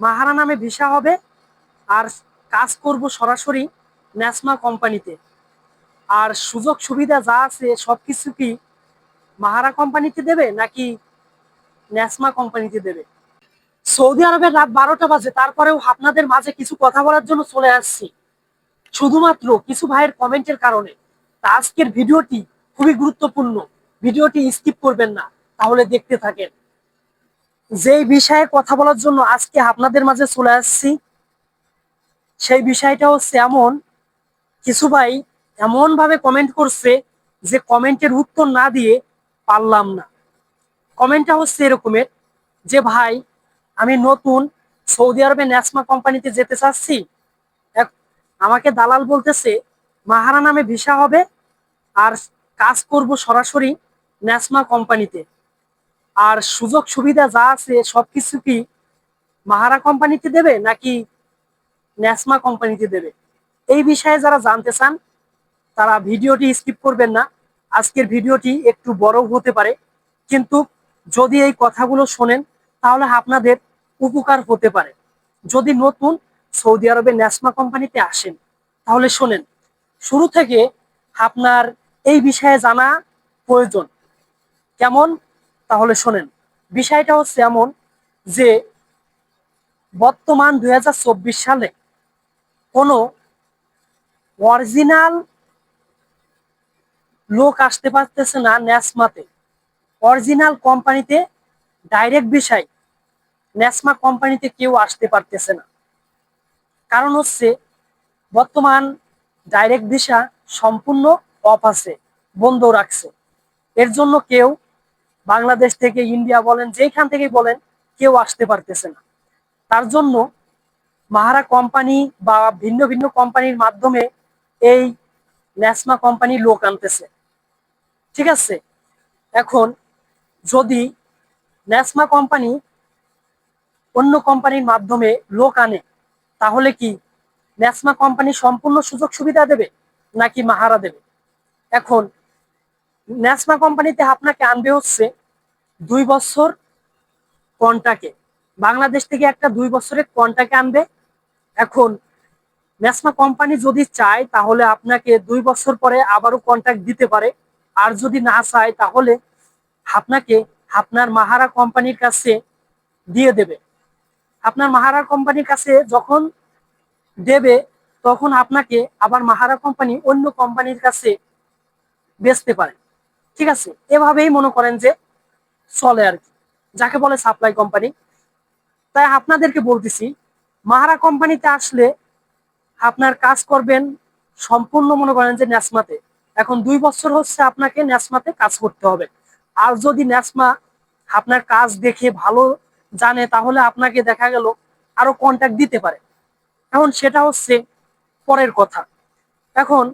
মাহারা নামে ভিসা হবে আর কাজ করব সরাসরি ন্যাসমা কোম্পানিতে। আর সুযোগ সুবিধা যা আছে সব কিছু কি মাহারা কোম্পানিতে দেবে নাকি ন্যাসমা কোম্পানিতে দেবে? সৌদি আরবের রাত বারোটা বাজে, তারপরেও আপনাদের মাঝে কিছু কথা বলার জন্য চলে আসছি। শুধুমাত্র কিছু ভাইয়ের কমেন্টের কারণে। আজকের ভিডিওটি খুবই গুরুত্বপূর্ণ। ভিডিওটি স্কিপ করবেন না, তাহলে দেখতে থাকেন। যেই বিষয়ে কথা বলার জন্য আজকে আপনাদের মাঝে চলে আসছি, সেই বিষয়টা হচ্ছে এমন, কিছু ভাই এমন ভাবে কমেন্ট করছে যে কমেন্টের উত্তর না দিয়ে পারলাম না। কমেন্টটা হচ্ছে এরকমের, যে ভাই, আমি নতুন সৌদি আরবে ন্যাসমা কোম্পানিতে যেতে চাচ্ছি আমাকে দালাল বলতেছে, মাহারা নামে ভিসা হবে, আর কাজ করব সরাসরি ন্যাসমা কোম্পানিতে। আর সুযোগ সুবিধা যা আছে, সবকিছু কি মাহারা কোম্পানিতে দেবে নাকি ন্যাসমা কোম্পানিতে দেবে? এই বিষয়ে যারা জানতে চান, তারা ভিডিওটি স্কিপ করবেন না। আজকের ভিডিওটি একটু বড় হতে পারে। কিন্তু যদি এই কথাগুলো শোনেন, তাহলে আপনাদের উপকার হতে পারে। যদি নতুন সৌদি আরবে ন্যাসমা কোম্পানিতে আসেন, তাহলে শোনেন, শুরু থেকে আপনার এই বিষয়ে জানা প্রয়োজন। কেমন? তাহলে শোনেন, বিষয়টা হচ্ছে এমন যে বর্তমান দু হাজার চব্বিশ সালে কোনো অরিজিনাল লোক আসতে পারতেছে না ন্যাসমাতে। অরিজিনাল কোম্পানিতে ডাইরেক্ট বিষয়, ন্যাসমা কোম্পানিতে কেউ আসতে পারতেছে না। কারণ হচ্ছে বর্তমান ডাইরেক্ট ভিসা সম্পূর্ণ অফ আছে, বন্ধ রাখছে। এর জন্য কেউ বাংলাদেশ থেকে, ইন্ডিয়া বলেন যেখান থেকে বলেন, কেউ আসতে পারতেছে না। তার জন্য মাহারা কোম্পানি বা ভিন্ন ভিন্ন কোম্পানির মাধ্যমে এই ন্যাসমা কোম্পানি লোক আনতেছে। ঠিক আছে? এখন যদি ন্যাসমা কোম্পানি অন্য কোম্পানির মাধ্যমে লোক আনে, তাহলে কি ন্যাসমা কোম্পানি সম্পূর্ণ সুযোগ সুবিধা দেবে নাকি মাহারা দেবে? এখন ন্যাসমা কোম্পানিতে আপনাকে আনবে হচ্ছে দুই বছর কন্টাকে বাংলাদেশ থেকে একটা দুই বছরের কন্টাকে আনবে। এখন ন্যাসমা কোম্পানি যদি চায়, তাহলে আপনাকে দুই বছর পরে আবারও কন্ট্যাক্ট দিতে পারে। আর যদি না চায়, তাহলে আপনাকে আপনার মাহারা কোম্পানির কাছে দিয়ে দেবে। আপনার মাহারা কোম্পানির কাছে যখন দেবে, তখন আপনাকে আবার মাহারা কোম্পানি অন্য কোম্পানির কাছে বেচতে পারে। ঠিক আছে? এভাবেই মনে করেন যে চলে আর কি। যাকে বলে সাপ্লাই কোম্পানি তাই আপনাদেরকে বলতেছি, মাহারা কোম্পানিতে আসলে আপনার কাজ করবেন সম্পূর্ণ মনে করেন যে ন্যাসমাতে। এখন দুই বছর হচ্ছে আপনাকে ন্যাসমাতে কাজ করতে হবে। আর যদি ন্যাসমা আপনার কাজ দেখে ভালো জানে, তাহলে আপনাকে দেখা গেল আরও কন্ট্যাক্ট দিতে পারে। এখন সেটা হচ্ছে পরের কথা। এখন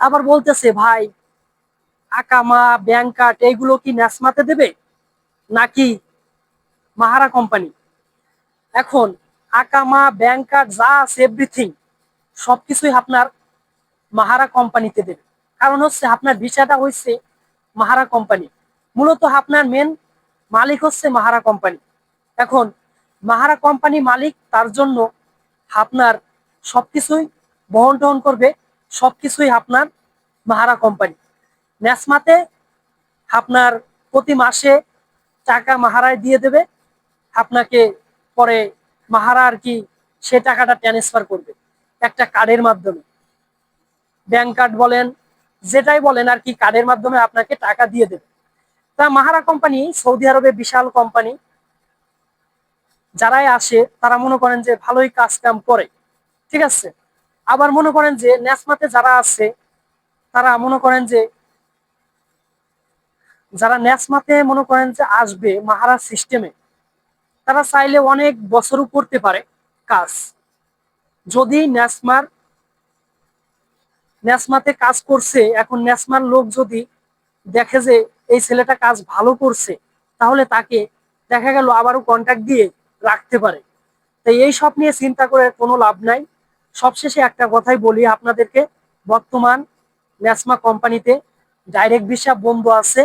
আবার বলতেছে, ভাই আকামা, ব্যাংক কার্ড, এইগুলো কি ন্যাসমাতে দেবে? নাকি মাহারা কোম্পানি? এখন আকামা, ব্যাংক কার্ড, যা আছে এভরিথিং সবকিছুই আপনার মাহারা কোম্পানিতে দেবে। কারণ হচ্ছে আপনার ভিসাটা হচ্ছে মাহারা কোম্পানি। মূলত আপনার মেন মালিক হচ্ছে মাহারা কোম্পানি। এখন মাহারা কোম্পানি মালিক, তার জন্য আপনার সবকিছুই বহন টহন করবে, সবকিছুই আপনার মাহারা কোম্পানি। ন্যাসমাতে আপনার প্রতি মাসে টাকা মাহারায় দিয়ে দেবে। আপনাকে পরে মাহারা আর কি সে টাকাটা ট্রান্সফার করবে একটা কার্ডের মাধ্যমে। ব্যাংক কার্ড বলেন, যেটাই বলেন আর কি কার্ডের মাধ্যমে আপনাকে টাকা দিয়ে দেবে। তা মাহারা কোম্পানি সৌদি আরবে বিশাল কোম্পানি যারাই আসে তারা মনে করেন যে ভালোই কাজ কাম করে, ঠিক আছে? আবার মনে করেন যে ন্যাসমাতে যারা আছে, তারা মনে করেন যে যারা ন্যাসমাতে মনে করেন যে আসবে মাহারা সিস্টেমে তারা চাইলে অনেক বছরও করতে পারে কাজ। যদি ন্যাসমার ন্যাসমাতে কাজ করছে, এখন ন্যাসমার লোক যদি দেখে যে এই ছেলেটা কাজ ভালো করছে, তাহলে তাকে দেখা গেল আবারও কন্ট্যাক্ট দিয়ে রাখতে পারে। তাই এই সব নিয়ে চিন্তা করে কোনো লাভ নাই। সবশেষে একটা কথাই বলি আপনাদেরকে, বর্তমান ন্যাসমা কোম্পানিতে ডাইরেক্ট ভিসা বন্ধ আছে।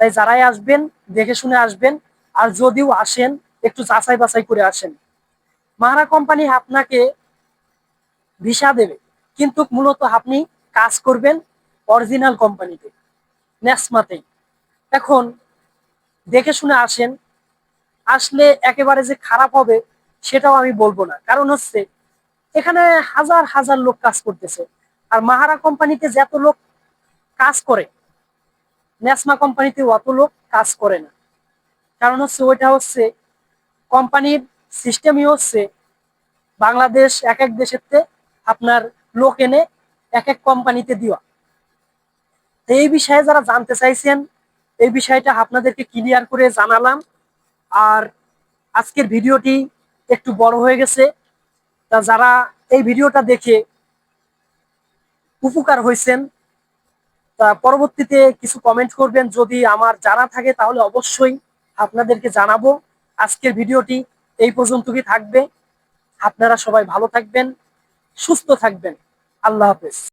তাই যারাই আসবেন, দেখে শুনে আসবেন, আর যদিও আসেন, একটু যাচাই বাছাই করে আসেন। মাহারা কোম্পানি আপনাকে ভিসা দেবে, কিন্তু মূলত আপনি কাজ করবেন অরিজিনাল কোম্পানিতে নেসমাতেই এখন দেখে শুনে আসেন, আসলে একেবারে যে খারাপ হবে সেটাও আমি বলব না। কারণ হচ্ছে, এখানে হাজার হাজার লোক কাজ করতেছে, আর মাহারা কোম্পানিতে যত লোক কাজ করে নেসমা কোম্পানিতে অত লোক কাজ করে না। কারণ হচ্ছে ওইটা হচ্ছে কোম্পানির সিস্টেমই হচ্ছে বাংলাদেশ এক এক দেশের আপনার লোক এনে এক এক কোম্পানিতে দেওয়া। এই বিষয়ে যারা জানতে চাইছেন, এই বিষয়টা আপনাদেরকে ক্লিয়ার করে জানালাম। আর আজকের ভিডিওটি একটু বড় হয়ে গেছে। তা যারা এই ভিডিওটা দেখে উপকার হয়েছেন পরবর্তীতে কিছু কমেন্ট করবেন। যদি আমার জানা থাকে, তাহলে অবশ্যই আপনাদেরকে জানাব। আজকের ভিডিওটি এই পর্যন্তই থাকবে। আপনারা সবাই ভালো থাকবেন, সুস্থ থাকবেন। আল্লাহ হাফেজ।